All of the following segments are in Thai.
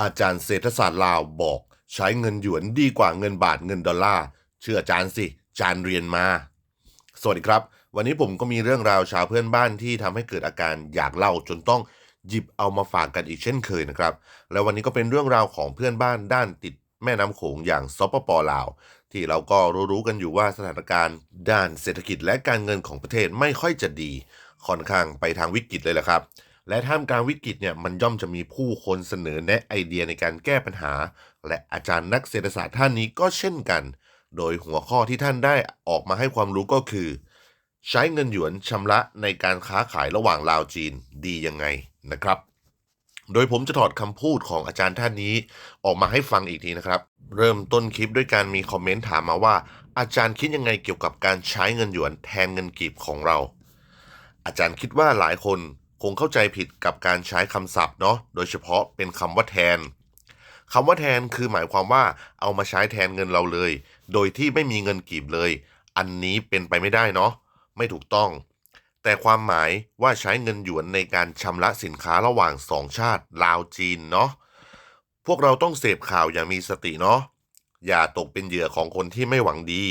อาจารย์เศรษฐศาสตร์ลาวบอก ใช้เงินหยวนดีกว่าเงินบาทเงินดอลลาร์เชื่ออาจารย์สิอาจารย์เรียนมา สวัสดีครับ วันนี้ผมก็มีเรื่องราวชาวเพื่อนบ้านที่ทำให้เกิดอาการอยากเล่าจนต้องหยิบเอามาฝากกันอีกเช่นเคยนะครับ แล้ววันนี้ก็เป็นเรื่องราวของเพื่อนบ้านด้านติดแม่น้ำโขงอย่างสปปลาว ที่เราก็รู้ๆกันอยู่ว่าสถานการณ์ ด้านเศรษฐกิจและการเงินของประเทศไม่ค่อยจะดี ค่อนข้างไปทางวิกฤตเลยแหละครับ และท่ามกลางวิกฤตเนี่ยมันย่อมจะมีผู้คนเสนอแนะไอเดียในการแก้ปัญหา และอาจารย์นักเศรษฐศาสตร์ท่านนี้ก็เช่นกัน โดยหัวข้อที่ท่านได้ออกมาให้ความรู้ก็คือ ใช้เงินหยวนชำระในการค้าขายระหว่างลาวจีนดียังไงนะครับ โดยผมจะถอดคำพูดของอาจารย์ท่านนี้ออกมาให้ฟังอีกทีนะครับ เริ่มต้นคลิปด้วยการมีคอมเมนต์ถามมาว่า อาจารย์คิดยังไงเกี่ยวกับการใช้เงินหยวนแทนเงินกีบของเรา อาจารย์คิดว่าหลายคน คงเข้าใจผิดกับการใช้คำศัพท์เนาะโดยเฉพาะเป็นคำว่าแทนคำว่าแทนคือหมายความว่าเอามาใช้แทนเงินเราเลย โดยที่ไม่มีเงินกีบเลย อันนี้เป็นไปไม่ได้เนาะไม่ถูกต้อง แต่ความหมายว่าใช้เงินหยวนในการชำระสินค้าระหว่างสองชาติลาวจีนเนาะพวกเราต้องเสพข่าวอย่างมีสติเนาะ อย่าตกเป็นเหยื่อของคนที่ไม่หวังดี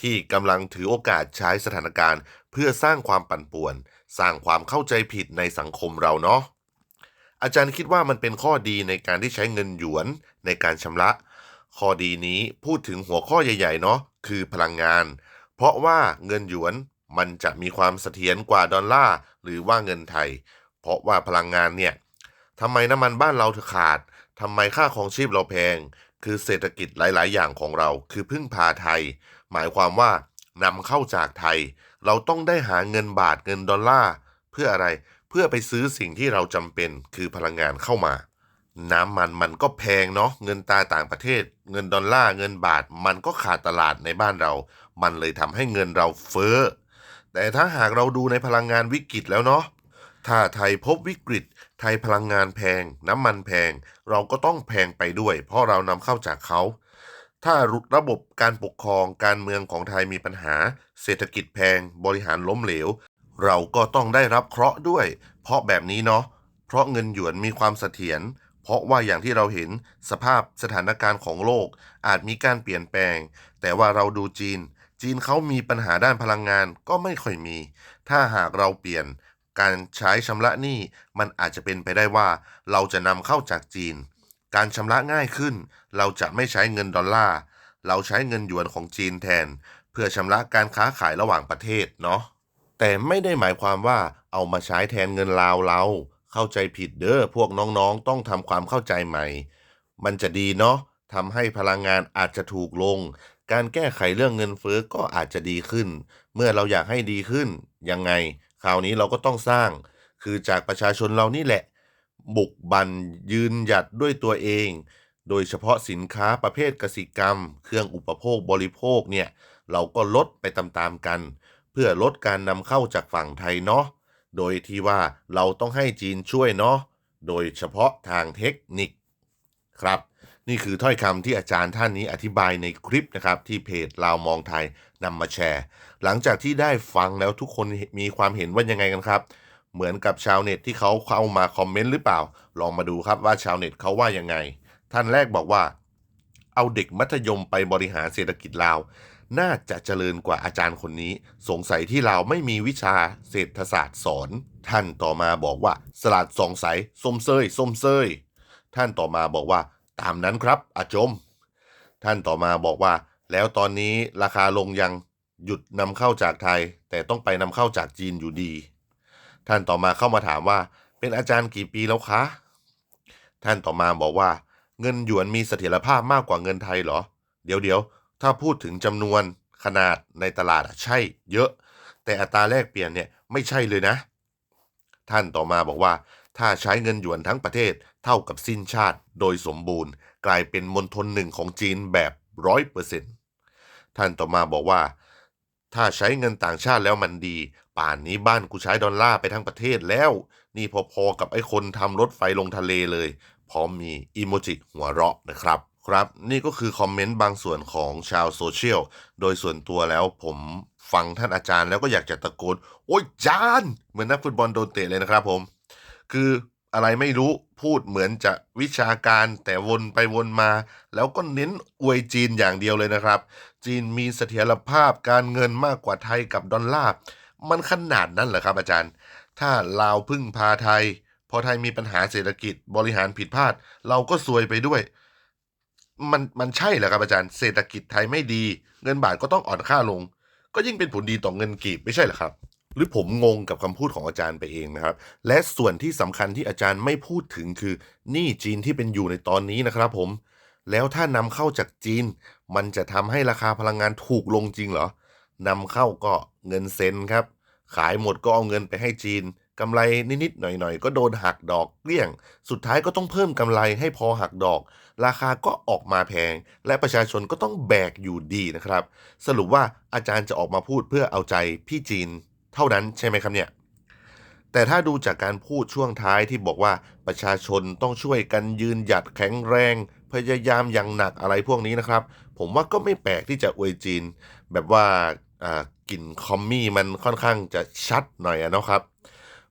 ที่กำลังถือโอกาสใช้สถานการณ์ เพื่อสร้างความปั่นป่วน สร้างความเข้าใจผิดในสังคมเราเนาะอาจารย์คิดว่ามันเป็นข้อดีในการที่ใช้เงินหยวนในการชำระ ข้อดีนี้พูดถึงหัวข้อใหญ่ๆเนาะคือพลังงาน เพราะว่าเงินหยวนมันจะมีความเสถียรกว่าดอลลาร์หรือว่าเงินไทย เพราะว่าพลังงานเนี่ยทำไมน้ำมันบ้านเราถึงขาดทำไมค่าของชีพเราแพง คือเศรษฐกิจหลาย ๆ อย่างของเรา คือพึ่งพาไทย หมายความว่านำเข้าจากไทย เราต้องได้หาเงินบาทเงินดอลลาร์เพื่ออะไรเพื่อไปซื้อสิ่งที่เราจำเป็นคือพลังงานเข้ามา น้ำมันมันก็แพงเนาะเงินตาต่างประเทศ เงินดอลลาร์เงินบาทมันก็ขาดตลาดในบ้านเรา มันเลยทำให้เงินเราเฟ้อแต่ถ้าหากเราดูในพลังงานวิกฤตแล้วเนาะ ถ้าไทยพบวิกฤต ไทยพลังงานแพง น้ำมันแพง เราก็ต้องแพงไปด้วย เพราะเรานำเข้าจากเขา ถ้าระบบการปกครองการเมืองของไทยมีปัญหา เศรษฐกิจแพง บริหารล้มเหลว เราก็ต้องได้รับเคราะห์ด้วย เพราะแบบนี้เนาะ เพราะเงินหยวนมีความเสถียร เพราะว่าอย่างที่เราเห็นสภาพสถานการณ์ของโลกอาจมีการเปลี่ยนแปลง แต่ว่าเราดูจีน จีนเขามีปัญหาด้านพลังงานก็ไม่ค่อยมี ถ้าหากเราเปลี่ยน การใช้ชำระหนี้มันอาจจะเป็นไปได้ว่า เราจะนำเข้าจากจีน การชำระง่ายขึ้น เราจะไม่ใช้เงินดอลลาร์เราใช้เงินหยวนของจีนแทน เพื่อชำระการค้าขายระหว่างประเทศเนาะแต่ไม่ได้หมายความว่าเอามาใช้แทนเงินลาวเรา เข้าใจผิดเด้อพวกน้องๆ ต้องทำความเข้าใจใหม่ มันจะดีเนาะทำให้พลังงานอาจจะถูกลง การแก้ไขเรื่องเงินเฟ้อก็อาจจะดีขึ้น เมื่อเราอยากให้ดีขึ้น ยังไง คราวนี้เราก็ต้องสร้างคือจากประชาชนเรานี่แหละ บุกบันยืนหยัดด้วยตัวเอง โดยเฉพาะสินค้าประเภทกสิกรรม เครื่องอุปโภคบริโภคเนี่ยเราก็ลดไปตามๆกัน เพื่อลดการนำเข้าจากฝั่งไทยเนาะโดยที่ว่าเราต้องให้จีนช่วยเนาะโดยเฉพาะทางเทคนิคครับ นี่คือถ้อยคำที่อาจารย์ท่านนี้อธิบายในคลิปนะครับ ที่เพจลาวมองไทยนำมาแชร์ หลังจากที่ได้ฟังแล้วทุกคนมีความเห็นว่ายังไงกันครับ เหมือนกับชาวเน็ตที่เขาเข้ามาคอมเมนต์หรือเปล่า ลองมาดูครับว่าชาวเน็ตเขาว่ายังไง ท่านแรกบอกว่า เอาเด็กมัธยมไปบริหารเศรษฐกิจลาว น่าจะเจริญกว่าอาจารย์คนนี้ สงสัยที่ลาไม่มีวิชาเศรษฐศาสตร์สอน ท่านต่อมาบอกว่าสลัดสองใสส้มเซยส้มเซยท่านต่อมาบอกว่า ตามนั้นครับอาจม ท่านต่อมาบอกว่า แล้วตอนนี้ราคาลงยังหยุดนำเข้าจากไทย แต่ต้องไปนำเข้าจากจีนอยู่ดี ท่านต่อมาเข้ามาถามว่า เป็นอาจารย์กี่ปีแล้วคะ ท่านต่อมาบอกว่า เงินหยวนมีเสถียรภาพมากกว่าเงินไทยเหรอ เดี๋ยวเดี๋ยวถ้าพูดถึงจำนวนขนาดในตลาดอะใช่เยอะ แต่อัตราแลกเปลี่ยนเนี่ยไม่ใช่เลยนะ ท่านต่อมาบอกว่า ถ้าใช้เงินหยวนทั้งประเทศ เท่ากับสิ้นชาติโดยสมบูรณ์ กลายเป็นมณฑลหนึ่งของจีนแบบร้อยเปอร์เซ็นต์ท่านต่อมาบอกว่า ถ้าใช้เงินต่างชาติแล้วมันดี ป่านนี้บ้านกูใช้ดอลลาร์ไปทั้งประเทศแล้ว นี่พอๆกับไอ้คนทำรถไฟลงทะเลเลย พร้อมมีอีโมจิหัวเราะนะครับครับ นี่ก็คือคอมเมนต์บางส่วนของชาวโซเชียล โดยส่วนตัวแล้วผมฟังท่านอาจารย์แล้วก็อยากจะตะโกน โอ้ยจาน เหมือนนักฟุตบอลโดนเตะเลยนะครับผม คือ อะไรไม่รู้พูดเหมือนจะวิชาการแต่วนไปวนมา แล้วก็เน้นอวยจีนอย่างเดียวเลยนะครับ จีนมีเสถียรภาพการเงินมากกว่าไทยกับดอลลาร์มันขนาดนั้นเหรอครับอาจารย์ ถ้าลาวพึ่งพาไทย พอไทยมีปัญหาเศรษฐกิจบริหารผิดพลาด เราก็ซวยไปด้วย มันมันใช่เหรอครับอาจารย์ เศรษฐกิจไทยไม่ดี เงินบาทก็ต้องอ่อนค่าลง ก็ยิ่งเป็นผลดีต่อเงินกีบไม่ใช่เหรอครับ หรือผมงงกับคำพูดของอาจารย์ไปเองนะครับ และส่วนที่สำคัญที่อาจารย์ไม่พูดถึงคือหนี้จีนที่เป็นอยู่ในตอนนี้นะครับผม แล้วถ้านำเข้าจากจีน มันจะทำให้ราคาพลังงานถูกลงจริงเหรอนำเข้าก็เงินเซ็นครับ ขายหมดก็เอาเงินไปให้จีนกำไรนิดๆหน่อยๆ ก็โดนหักดอกเกลี้ยง สุดท้ายก็ต้องเพิ่มกำไรให้พอหักดอก ราคาก็ออกมาแพง และประชาชนก็ต้องแบกอยู่ดีนะครับ สรุปว่าอาจารย์จะออกมาพูดเพื่อเอาใจพี่จีน เท่านั้นใช่ไหมครับเนี่ย แต่ถ้าดูจากการพูดช่วงท้ายที่บอกว่าประชาชนต้องช่วยกันยืนหยัดแข็งแรง พยายามอย่างหนักอะไรพวกนี้นะครับ ผมว่าก็ไม่แปลกที่จะอวยจีน แบบว่ากลิ่นคอมมี่มันค่อนข้างจะชัดหน่อยนะครับ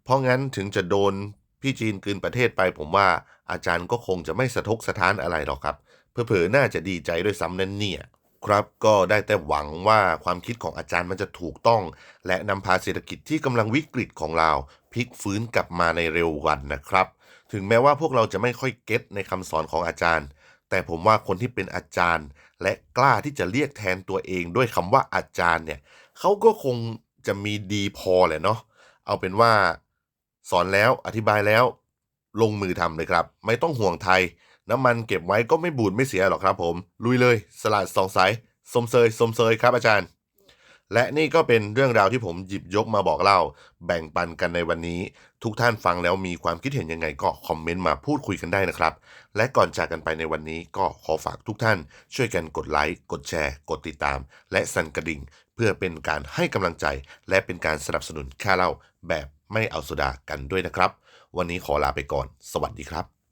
เพราะงั้นถึงจะโดนพี่จีนกืนประเทศไป ผมว่าอาจารย์ก็คงจะไม่สะทกสะท้านอะไรหรอกครับเผลอๆน่าจะดีใจด้วยซ้ำนั่นเนี่ย ครับก็ได้แต่หวังว่าความคิดของอาจารย์มันจะถูกต้อง และนำพาเศรษฐกิจที่กำลังวิกฤตของเราพลิกฟื้นกลับมาในเร็ววันนะครับ ถึงแม้ว่าพวกเราจะไม่ค่อยเก็ตในคำสอนของอาจารย์ แต่ผมว่าคนที่เป็นอาจารย์ และกล้าที่จะเรียกแทนตัวเองด้วยคำว่าอาจารย์เนี่ยเขาก็คงจะมีดีพอแหละเนาะเอาเป็นว่า สอนแล้วอธิบายแล้ว ลงมือทำเลยครับ ไม่ต้องห่วงไทย น้ำมันเก็บไว้ก็ไม่บูดไม่เสียหรอกครับผม ลุยเลยสลัดสองสายสมเซยสมเซยครับอาจารย์ และนี่ก็เป็นเรื่องราวที่ผมหยิบยกมาบอกเล่า แบ่งปันกันในวันนี้ ทุกท่านฟังแล้วมีความคิดเห็นยังไงก็คอมเมนต์มาพูดคุยกันได้นะครับ และก่อนจากกันไปในวันนี้ก็ขอฝากทุกท่าน ช่วยกันกดไลค์กดแชร์ กดติดตาม และสั่นกระดิ่ง เพื่อเป็นการให้กำลังใจ และเป็นการสนับสนุนค่าเล่าแบบไม่เอาโซดากันด้วยนะครับ วันนี้ขอลาไปก่อน สวัสดีครับ